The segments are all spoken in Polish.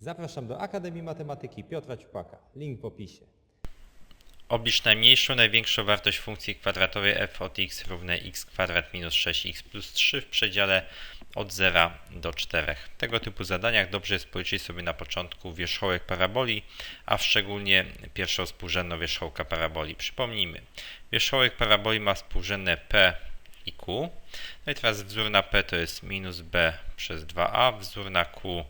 Zapraszam do Akademii Matematyki Piotra Ciupaka. Link w opisie. Oblicz najmniejszą, największą wartość funkcji kwadratowej f od x równe x kwadrat minus 6x plus 3 w przedziale od 0 do 4. Tego typu zadaniach dobrze jest policzyć sobie na początku wierzchołek paraboli, a w szczególnie pierwszą współrzędną wierzchołka paraboli. Przypomnijmy, wierzchołek paraboli ma współrzędne p i q. No i teraz wzór na p to jest minus b przez 2a, wzór na q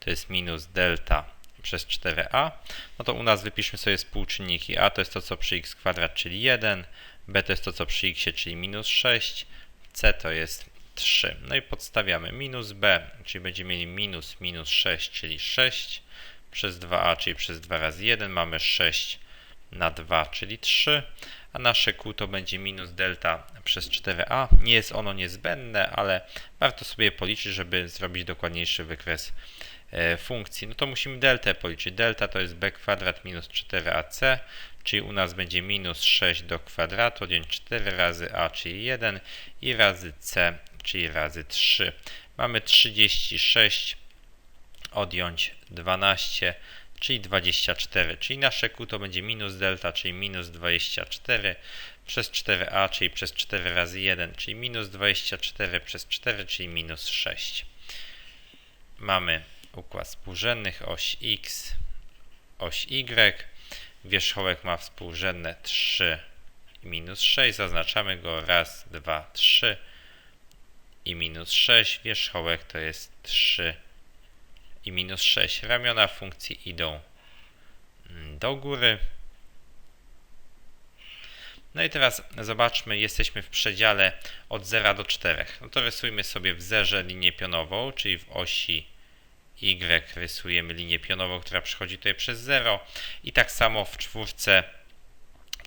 to jest minus delta przez 4a, no to u nas wypiszmy sobie współczynniki. a to jest to, co przy x kwadrat, czyli 1, b to jest to, co przy x, czyli minus 6, c to jest 3. No i podstawiamy minus b, czyli będziemy mieli minus minus 6, czyli 6 przez 2a, czyli przez 2 razy 1 mamy 6 na 2, czyli 3, a nasze q to będzie minus delta przez 4a. Nie jest ono niezbędne, ale warto sobie policzyć, żeby zrobić dokładniejszy wykres e, funkcji. No to musimy deltę policzyć. Delta to jest b kwadrat minus 4ac, czyli u nas będzie minus 6 do kwadratu, odjąć 4 razy a, czyli 1 i razy c, czyli razy 3. Mamy 36 odjąć 12, czyli 24, czyli nasze q to będzie minus delta, czyli minus 24 przez 4a, czyli przez 4 razy 1, czyli minus 24 przez 4, czyli minus 6. Mamy układ współrzędnych, oś x, oś y, wierzchołek ma współrzędne 3 i minus 6, zaznaczamy go raz, dwa, trzy i minus 6, wierzchołek to jest 3 i minus 6. Ramiona funkcji idą mm, do góry. No i teraz zobaczmy, jesteśmy w przedziale od 0 do 4. No to rysujmy sobie w zerze linię pionową, czyli w osi y rysujemy linię pionową, która przechodzi tutaj przez 0 i tak samo w czwórce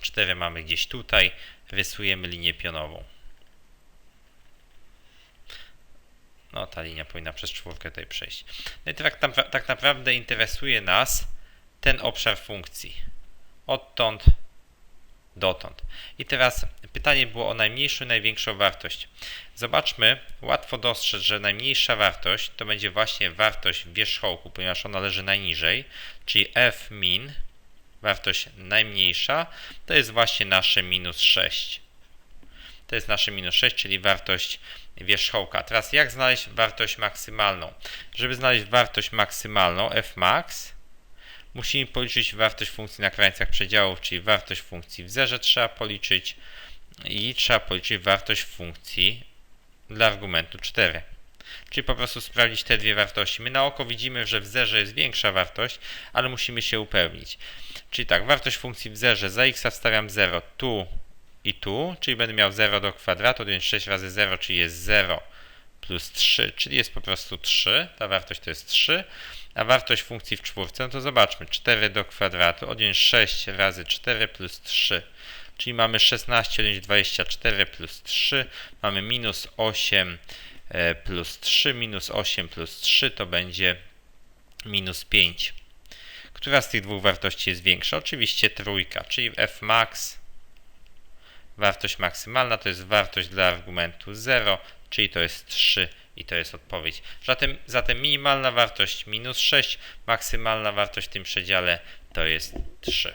4 mamy gdzieś tutaj, rysujemy linię pionową. No, ta linia powinna przez czwórkę tutaj przejść. No i tak, tam, tak naprawdę interesuje nas ten obszar funkcji. Odtąd dotąd. I teraz pytanie było o najmniejszą i największą wartość. Zobaczmy, łatwo dostrzec, że najmniejsza wartość to będzie właśnie wartość wierzchołku, ponieważ ona leży najniżej, czyli f min, wartość najmniejsza, to jest właśnie nasze minus 6. To jest nasze minus 6, czyli wartość wierzchołka. Teraz jak znaleźć wartość maksymalną? Żeby znaleźć wartość maksymalną f max, musimy policzyć wartość funkcji na krańcach przedziałów, czyli wartość funkcji w zerze trzeba policzyć i trzeba policzyć wartość funkcji dla argumentu 4. Czyli po prostu sprawdzić te dwie wartości. My na oko widzimy, że w zerze jest większa wartość, ale musimy się upewnić. Czyli tak, wartość funkcji w zerze za x wstawiam 0 tu i tu, czyli będę miał 0 do kwadratu, więc 6 razy 0, czyli jest 0 plus 3, czyli jest po prostu 3, ta wartość to jest 3, a wartość funkcji w czwórce, no to zobaczmy, 4 do kwadratu, odjąć 6 razy 4 plus 3, czyli mamy 16 odjąć 24 plus 3, mamy minus 8 e, plus 3, minus 8 plus 3 to będzie minus 5. Która z tych dwóch wartości jest większa? Oczywiście trójka, czyli f max wartość maksymalna to jest wartość dla argumentu 0, czyli to jest 3 i to jest odpowiedź. Zatem, zatem minimalna wartość minus 6, maksymalna wartość w tym przedziale to jest 3.